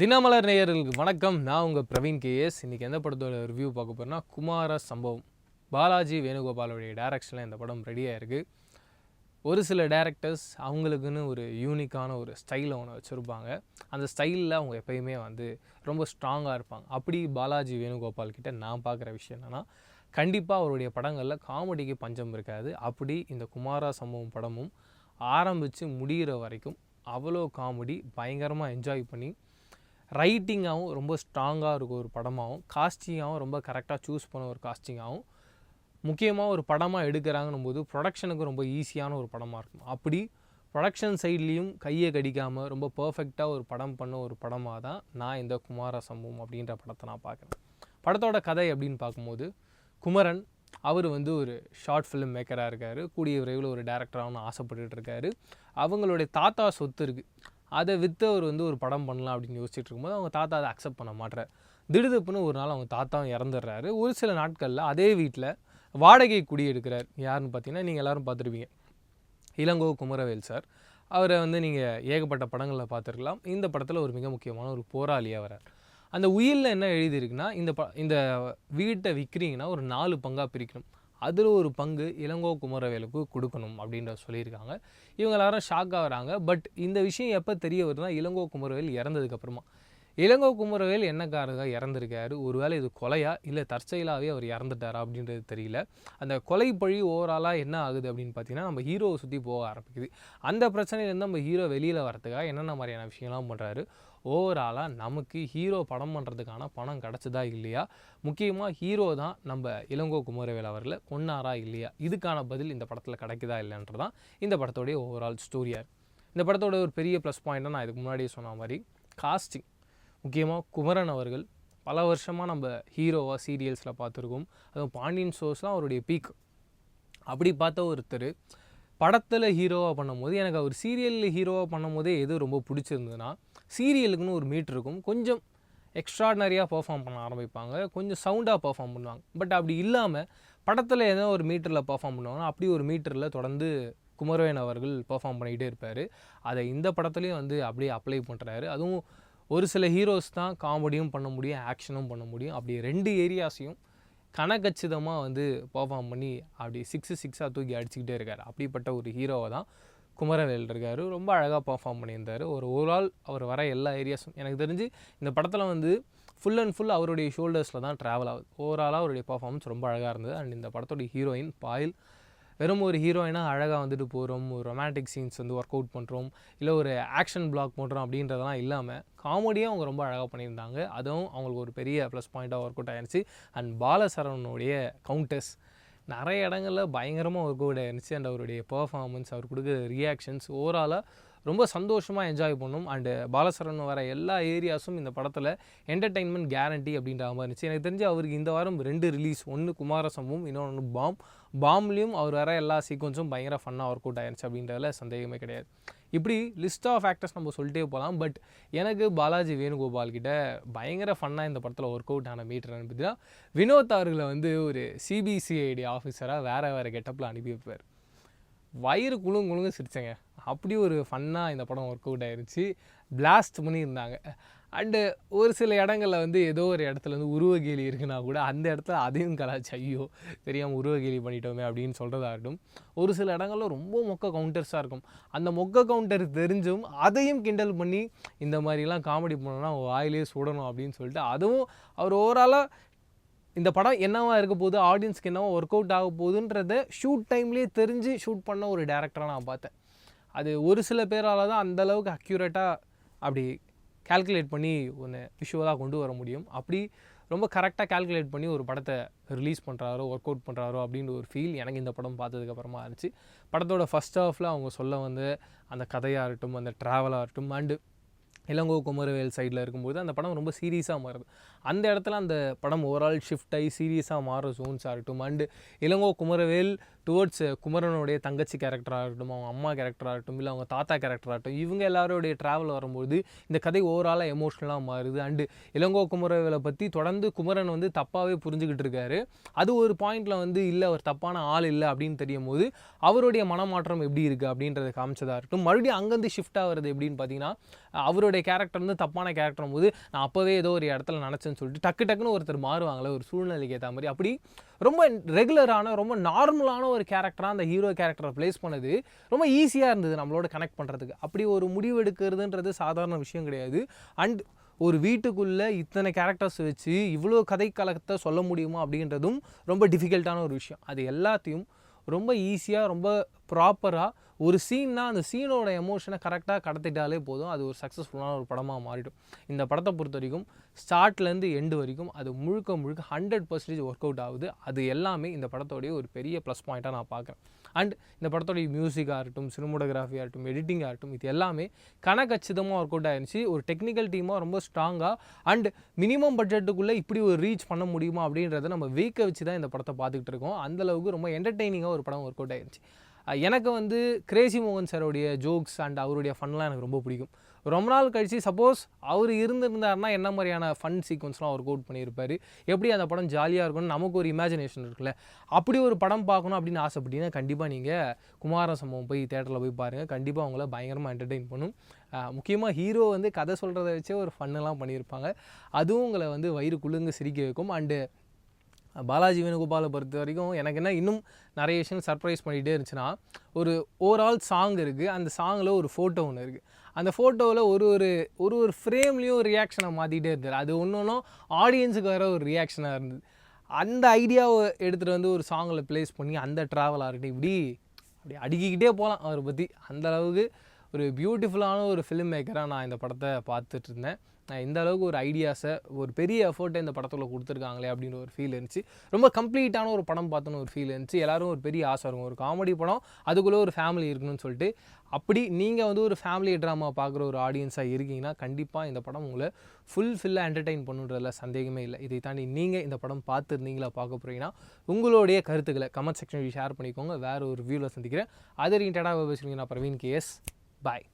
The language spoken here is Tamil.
தினமலர் நேயர்களுக்கு வணக்கம். நான் உங்கள் பிரவீன் கேஎஸ் இன்றைக்கி எந்த படத்தோட ரிவ்யூ பார்க்க போகிறேன்னா குமார சம்பவம். பாலாஜி வேணுகோபாலோடைய டேரக்ஷனில் இந்த படம் ரெடியாக இருக்குது ஒரு சில டேரக்டர்ஸ் அவங்களுக்குன்னு ஒரு யூனிக்கான ஒரு ஸ்டைலை ஒன்று வச்சுருப்பாங்க. அந்த ஸ்டைலில் அவங்க எப்பயுமே வந்து ரொம்ப ஸ்ட்ராங்காக இருப்பாங்க. அப்படி பாலாஜி வேணுகோபால் கிட்ட நான் பார்க்குற விஷயம் என்னென்னா கண்டிப்பாக அவருடைய படங்களில் காமெடிக்கு பஞ்சம் இருக்காது. அப்படி இந்த குமாரா சம்பவம் படமும் ஆரம்பித்து முடிகிற வரைக்கும் அவ்வளோ காமெடி பயங்கரமாக என்ஜாய் பண்ணி ரைட்டிங்காகவும் ரொம்ப ஸ்ட்ராங்காக இருக்கும் ஒரு படமாகவும் காஸ்டிங்காகவும் ரொம்ப கரெக்டாக சூஸ் பண்ண ஒரு காஸ்டிங்காகவும் முக்கியமாக ஒரு படமாக எடுக்கிறாங்கன்னும் போது ப்ரொடக்ஷனுக்கு ரொம்ப ஈஸியான ஒரு படமாக இருக்கும். அப்படி ப்ரொடக்ஷன் சைட்லேயும் கையை கடிக்காமல் ரொம்ப பர்ஃபெக்டாக ஒரு படம் பண்ண ஒரு படமாக தான் நான் இந்த குமார சம்பவம் அப்படின்ற படத்தை நான் பார்க்குறேன். படத்தோட கதை அப்படின்னு பார்க்கும்போது குமரன் அவர் வந்து ஒரு ஷார்ட் ஃபிலிம் மேக்கராக இருக்கார். கூடிய விரைவில் ஒரு டேரக்டராகனு ஆசைப்பட்டுட்டு இருக்காரு. அவங்களுடைய தாத்தா சொத்து இருக்குது அதை விற்று அவர் வந்து ஒரு படம் பண்ணலாம் அப்படின்னு யோசிச்சுட்டு இருக்கும்போது அவங்க தாத்தா அதை அக்செப்ட் பண்ண மாட்டார் திடுதப்புன்னு ஒரு நாள் அவங்க தாத்தாவும் இறந்துடுறாரு. ஒரு சில நாட்களில் அதே வீட்டில் வாடகை குடியெடுக்கிறார் யாருன்னு பார்த்தீங்கன்னா நீங்கள் எல்லாரும் பார்த்துருப்பீங்க. இளங்கோ குமரவேல் சார். அவரை வந்து நீங்கள் ஏகப்பட்ட படங்களில் பார்த்துருக்கலாம். இந்த படத்தில் ஒரு மிக முக்கியமான ஒரு போராளியாக வரார் அந்த உயிலில் என்ன எழுதியிருக்குன்னா இந்த ப இந்த வீட்டை விற்கிறீங்கன்னா ஒரு நாலு பங்காக பிரிக்கணும். அதில் ஒரு பங்கு இளங்கோ குமரவேலுக்கு கொடுக்கணும் அப்படின்ற சொல்லியிருக்காங்க. இவங்க எல்லாரும் ஷாக் ஆகிறாங்க பட் இந்த விஷயம் எப்போ தெரிய வருதுன்னா இளங்கோ குமரவேல் இறந்ததுக்கப்புறமா இளங்கோ குமரவேல் என்ன காரணமாக இறந்துருக்காரு? ஒருவேளை இது கொலையா? இல்லை தற்செயலாகவே அவர் இறந்துட்டாரா அப்படின்றது தெரியல. அந்த கொலை பழி ஓவராலாக என்ன ஆகுது அப்படின்னு பார்த்தீங்கன்னா நம்ம ஹீரோவை சுற்றி போக ஆரம்பிக்குது. அந்த பிரச்சனையிலேருந்து நம்ம ஹீரோ வெளியில் வரதுக்காக என்னென்ன மாதிரியான விஷயம்லாம் பண்ணுறாரு ஓவராலாக நமக்கு ஹீரோ படம் பண்ணுறதுக்கான பணம் கிடச்சதா இல்லையா? முக்கியமாக ஹீரோ தான் நம்ம இளங்கோ குமரவேல் அவரில் கொன்னாரா இல்லையா? இதுக்கான பதில் இந்த படத்தில் கிடைக்குதா இல்லைன்றதான் இந்த படத்தோடைய ஓவரால் ஸ்டோரியாக இந்த படத்தோட ஒரு பெரிய ப்ளஸ் பாயிண்ட்டாக நான் இதுக்கு முன்னாடியே சொன்ன மாதிரி காஸ்டிங் முக்கியமாக குமரன் அவர்கள் பல வருஷமாக நம்ம ஹீரோவாக சீரியல்ஸில் பார்த்துருக்கோம். அதுவும் பாண்டியன் ஷோஸ்லாம் அவருடைய பீக் அப்படி பார்த்த ஒருத்தர் படத்தில் ஹீரோவாக பண்ணும்போது எனக்கு அவர் சீரியலில் ஹீரோவாக பண்ணும்போதே எது ரொம்ப பிடிச்சிருந்ததுன்னா சீரியலுக்குன்னு ஒரு மீட் இருக்கும். கொஞ்சம் எக்ஸ்ட்ராடனரியாக பர்ஃபார்ம் பண்ண ஆரம்பிப்பாங்க. கொஞ்சம் சவுண்டாக பர்ஃபார்ம் பண்ணுவாங்க. பட் அப்படி இல்லாமல் படத்தில் ஏதோ ஒரு மீட்டரில் பெர்ஃபார்ம் பண்ணுவாங்கன்னா அப்படி ஒரு மீட்டரில் தொடர்ந்து குமரவேன் அவர்கள் பெர்ஃபார்ம் பண்ணிகிட்டே இருப்பார். அதை இந்த படத்துலேயும் வந்து அப்படியே அப்ளை பண்ணுறாரு அதுவும் ஒரு சில ஹீரோஸ் தான் காமெடியும் பண்ண முடியும் ஆக்ஷனும் பண்ண முடியும். அப்படி ரெண்டு ஏரியாஸையும் கனகச்சிதமாக வந்து பர்ஃபார்ம் பண்ணி அப்படி சிக்ஸு சிக்ஸாக தூக்கி அடிச்சுக்கிட்டே இருக்கார். அப்படிப்பட்ட ஒரு ஹீரோவை தான் குமரவேல் இருக்கார். ரொம்ப அழகாக பர்ஃபார்ம் பண்ணியிருந்தார். ஒரு ஓவரால் அவர் வர எல்லா ஏரியாஸும் எனக்கு தெரிஞ்சு இந்த படத்தில் வந்து ஃபுல் அண்ட் ஃபுல் அவருடைய ஷோல்டர்ஸில் தான் ட்ராவல் ஆகுது. ஓவராலாக அவருடைய பர்ஃபார்மன்ஸ் ரொம்ப அழகாக இருந்தது. அண்ட் இந்த படத்தோட ஹீரோயின் பாயில் வெறும் ஒரு ஹீரோயினாக அழகாக வந்துட்டு போகிறோம் ஒரு ரொமான்டிக் சீன்ஸ் வந்து ஒர்க் அவுட் பண்ணுறோம் இல்லை ஒரு ஆக்ஷன் பிளாக் பண்ணுறோம் அப்படின்றதெல்லாம் இல்லாமல் காமெடியாக அவங்க ரொம்ப அழகாக பண்ணியிருந்தாங்க. அதுவும் அவங்களுக்கு ஒரு பெரிய ப்ளஸ் பாயிண்ட்டாக ஒர்க் அவுட் ஆயிருந்துச்சு. அண்ட் பாலசரவனுடைய கவுண்டர்ஸ் நிறைய இடங்களில் பயங்கரமாக ஒர்க் அவுட் ஆயிருந்துச்சு. அண்ட் அவருடைய பர்ஃபார்மன்ஸ் அவர் கொடுக்குற ரியாக்ஷன்ஸ் ஓவராலாக ரொம்ப சந்தோஷமாக என்ஜாய் பண்ணும். அண்டு பாலசரவன் வர எல்லா ஏரியாஸும் இந்த படத்தில் என்டர்டெயின்மெண்ட் கேரண்டி அப்படின்ற மாதிரி இருந்துச்சு. எனக்கு தெரிஞ்சு அவருக்கு இந்த வாரம் ரெண்டு ரிலீஸ் ஒன்று குமாரசம்பும் இன்னொன்று பாம். பாம்லேயும் அவர் வர எல்லா சீக்வன்ஸும் பயங்கர ஃபன்னாக ஒர்க் அவுட் ஆயிருச்சு அப்படின்றதுல சந்தேகமே கிடையாது. இப்படி லிஸ்ட் ஆஃப் ஆக்டர்ஸ் நம்ம சொல்லிட்டே போகலாம் பட் எனக்கு பாலாஜி வேணுகோபால் கிட்ட பயங்கர ஃபன்னாக இந்த படத்தில் ஒர்க் அவுட் ஆன மீட்டர் பார்த்தீங்கன்னா வினோத் அவர்களை வந்து ஒரு சிபிசிஐடி ஆஃபீஸராக வேறு வேறு கெட்டப்பில் அனுப்பி வைப்பார். வயிறு குழுங்க குழுங்க சிரிச்சேங்க. அப்படி ஒரு ஃபன்னாக இந்த படம் ஒர்க் அவுட் ஆயிருச்சு. பிளாஸ்ட் பண்ணியிருந்தாங்க. அண்டு ஒரு சில இடங்களில் வந்து ஏதோ ஒரு இடத்துல வந்து உருவகேலி இருக்குன்னா கூட அந்த இடத்துல அதையும் கலாச்சு ஐயோ தெரியாமல் உருவகேலி பண்ணிட்டோமே அப்படின்னு சொல்கிறதாகட்டும் ஒரு சில இடங்களில் ரொம்ப மொக்க கவுண்டர்ஸாக இருக்கும். அந்த மொக்க கவுண்டர் தெரிஞ்சும் அதையும் கிண்டல் பண்ணி இந்த மாதிரிலாம் காமெடி பண்ணோன்னா வாயிலே சுடணும் அப்படின்னு சொல்லிட்டு அதுவும் அவர் ஓவராலாக இந்த படம் என்னவா இருக்க போகுது? ஆடியன்ஸ்க்கு என்னவா ஒர்க் அவுட் ஆக போகுதுன்றத ஷூட் டைம்லேயே தெரிஞ்சு ஷூட் பண்ண ஒரு டேரக்டராக நான் பார்த்தேன். அது ஒரு சில பேரால் தான் அந்தளவுக்கு அக்யூரேட்டாக அப்படி கால்குலேட் பண்ணி ஒன்று விஷுவலாக கொண்டு வர முடியும். அப்படி ரொம்ப கரெக்டாக கால்குலேட் பண்ணி ஒரு படத்தை ரிலீஸ் பண்ணுறாரோ ஒர்க் அவுட் பண்ணுறாரோ அப்படின்ற ஒரு ஃபீல் எனக்கு இந்த படம் பார்த்ததுக்கப்புறமா இருந்துச்சு. படத்தோட ஃபஸ்ட் ஹாஃபில் அவங்க சொல்ல வந்து அந்த கதையாக இருக்கட்டும் அந்த ட்ராவலாக இருக்கட்டும் அண்டு இளங்கோ குமரவேல் சைடில் இருக்கும்போது அந்த படம் ரொம்ப சீரியஸாக மாறுது. அந்த இடத்துல அந்த படம் ஓவரால் ஷிஃப்ட் ஆகி சீரியஸாக மாற ஜோன்ஸாக இருக்கட்டும் அண்டு இளங்கோ குமரவேல் டுவர்ட்ஸ் குமரனுடைய தங்கச்சி கேரக்டராக இருக்கட்டும் அவங்க அம்மா கேரக்டராக இருக்கட்டும் இல்லை அவங்க தாத்தா கேரக்டராகட்டும் இவங்க எல்லாருடைய ட்ராவல் வரும்போது இந்த கதை ஓவராலாக எமோஷ்னலாக மாறுது. அண்டு இளங்கோ குமரவேலை பற்றி தொடர்ந்து குமரன் வந்து தப்பாகவே புரிஞ்சுக்கிட்டு இருக்காரு. அது ஒரு பாயிண்டில் வந்து இல்லை அவர் தப்பான ஆள் இல்லை அப்படின்னு தெரியும் போது அவருடைய மனமாற்றம் எப்படி இருக்குது அப்படின்றத காமிச்சதாக இருக்கட்டும். மறுபடியும் அங்கேருந்து ஷிஃப்ட் ஆகிறது எப்படின்னு பார்த்தீங்கன்னா அவருடைய கேரக்டர் வந்து தப்பான கேரக்டர் போது நான் அப்போவே ஏதோ ஒரு இடத்துல நினச்சேன்னு சொல்லிட்டு டக்கு டக்குன்னு ஒருத்தர் மாறுவாங்களே ஒரு சூழ்நிலைக்கு ஏற்ற மாதிரி. அப்படி ரொம்ப ரெகுலரான ரொம்ப நார்மலான ஒரு கேரக்டராக அந்த ஹீரோ கேரக்டரை ப்ளேஸ் பண்ணது. ரொம்ப ஈஸியாக இருந்தது நம்மளோட கனெக்ட் பண்ணுறதுக்கு அப்படி ஒரு முடிவு எடுக்கிறதுன்றது சாதாரண விஷயம் கிடையாது. அண்ட் ஒரு வீட்டுக்குள்ளே இத்தனை கேரக்டர்ஸ் வச்சு இவ்வளோ கதைக்களத்தை சொல்ல முடியுமா அப்படின்றதும் ரொம்ப டிஃபிகல்ட்டான ஒரு விஷயம். அது எல்லாத்தையும் ரொம்ப ஈஸியாக ரொம்ப ப்ராப்பராக ஒரு சீன்னா அந்த சீனோட எமோஷனை கரெக்டாக கடத்திட்டாலே போதும். அது ஒரு சக்ஸஸ்ஃபுல்லான ஒரு படமாக மாறிடும். இந்த படத்தை பொறுத்த வரைக்கும் ஸ்டார்ட்லேருந்து எண்டு வரைக்கும் அது முழுக்க முழுக்க ஹண்ட்ரட் பர்சன்டேஜ் ஒர்க் அவுட் ஆகுது. அது எல்லாமே இந்த படத்தோடைய ஒரு பெரிய ப்ளஸ் பாயிண்ட்டாக நான் பார்க்குறேன். அண்ட் இந்த படத்தோடைய மியூசிக்காக இருக்கட்டும் சினிமோட்டோகிராஃபியாக இருக்கட்டும் எடிட்டிங்காக இருக்கட்டும் இது எல்லாமே கணக்கச்சிதமாக ஒர்க் அவுட் ஆயிருந்துச்சு. ஒரு டெக்னிக்கல் டீமாக ரொம்ப ஸ்ட்ராங்காக அண்ட் மினிமம் பட்ஜெட்டுக்குள்ளே இப்படி ஒரு ரீச் பண்ண முடியுமா அப்படின்றத நம்ம வீக்க வச்சு தான் இந்த படத்தை பார்த்துக்கிட்டு இருக்கோம். அந்தளவுக்கு ரொம்ப என்டர்டெய்னிங்காக ஒரு படம் ஒர்க் அவுட் ஆயிருந்துச்சு. எனக்கு வந்து கிரேசி மோகன் சாரோடைய ஜோக்ஸ் அண்ட் அவருடைய ஃபன்லாம் எனக்கு ரொம்ப பிடிக்கும். ரொம்ப நாள் கழித்து சப்போஸ் அவர் இருந்திருந்தாருன்னா என்ன மாதிரியான ஃபன் சீக்வன்ஸ்லாம் அவர் அவுட் பண்ணியிருப்பார்? எப்படி அந்த படம் ஜாலியாக இருக்கும்னு நமக்கு ஒரு இமேஜினேஷன் இருக்குல்ல? அப்படி ஒரு படம் பார்க்கணும் அப்படின்னு ஆசைப்பட்டீங்கன்னா கண்டிப்பாக நீங்கள் குமார சம்பவம் போய் தேட்டரில் போய் பாருங்கள் கண்டிப்பாக அவங்கள பயங்கரமாக என்டர்டெயின் பண்ணும். முக்கியமாக ஹீரோ வந்து கதை சொல்கிறத வச்சே ஒரு ஃபன்னெல்லாம் பண்ணியிருப்பாங்க. அதுவும் உங்களை வந்து வயிறு குழுங்க சிரிக்க வைக்கும். அண்டு பாலாஜி வேணுகோபாலை பொறுத்த வரைக்கும் எனக்கு என்ன இன்னும் நிறைய விஷயம் சர்ப்ரைஸ் பண்ணிகிட்டே இருந்துச்சுன்னா ஒரு ஓவரால் சாங் இருக்குது அந்த சாங்கில் ஒரு ஃபோட்டோ ஒன்று இருக்குது அந்த ஃபோட்டோவில் ஒரு ஒரு ஒரு ஒரு ஃப்ரேம்லேயும் ரியாக்ஷனை மாற்றிட்டே இருந்தார் அது ஒன்று ஒன்றும் ஆடியன்ஸுக்கு வர ஒரு ரியாக்ஷனாக இருந்தது. அந்த ஐடியாவை எடுத்துகிட்டு வந்து ஒரு சாங்கில் ப்ளேஸ் பண்ணி அந்த ட்ராவல் ஆகட்டும் இப்படி அப்படி அடுக்கிக்கிட்டே போகலாம் அவரை பற்றி அந்த அளவுக்கு ஒரு பியூட்டிஃபுல்லான ஒரு ஃபிலிம் மேக்கராக நான் இந்த படத்தை பார்த்துட்ருந்தேன் இந்த அளவுக்கு ஒரு ஐடியாஸை ஒரு பெரிய எஃபர்ட்டை இந்த படத்தில் கொடுத்துருக்காங்களே அப்படின்னு ஒரு ஃபீல் இருந்துச்சு. ரொம்ப கம்ப்ளீட்டான ஒரு படம் பார்த்தோன்னு ஒரு ஃபீல் இருந்துச்சு. எல்லாரும் ஒரு பெரிய ஆசை இருக்கும். ஒரு காமெடி படம் அதுக்குள்ளே ஒரு ஃபேமிலி இருக்கணும்னு சொல்லிட்டு. அப்படி நீங்கள் வந்து ஒரு ஃபேமிலி ட்ராமா பார்க்குற ஒரு ஆடியன்ஸாக இருக்கீங்கன்னா கண்டிப்பாக இந்த படம் உங்களை ஃபுல் ஃபில்லாக என்டர்டெயின் பண்ணுன்றதில் சந்தேகமே இல்லை. இதை தாண்டி நீங்கள் இந்த படம் பார்த்துருந்தீங்களா பார்க்க போகிறீங்கன்னா உங்களுடைய கருத்துக்களை கமெண்ட் செக்ஷனில் ஷேர் பண்ணிக்கோங்க. வேறு ஒரு வியூவில் சந்திக்கிறேன். அது ரிலேட்டடாக பேசுகிறீங்க நான் பிரவீன் கேஎஸ் பாய்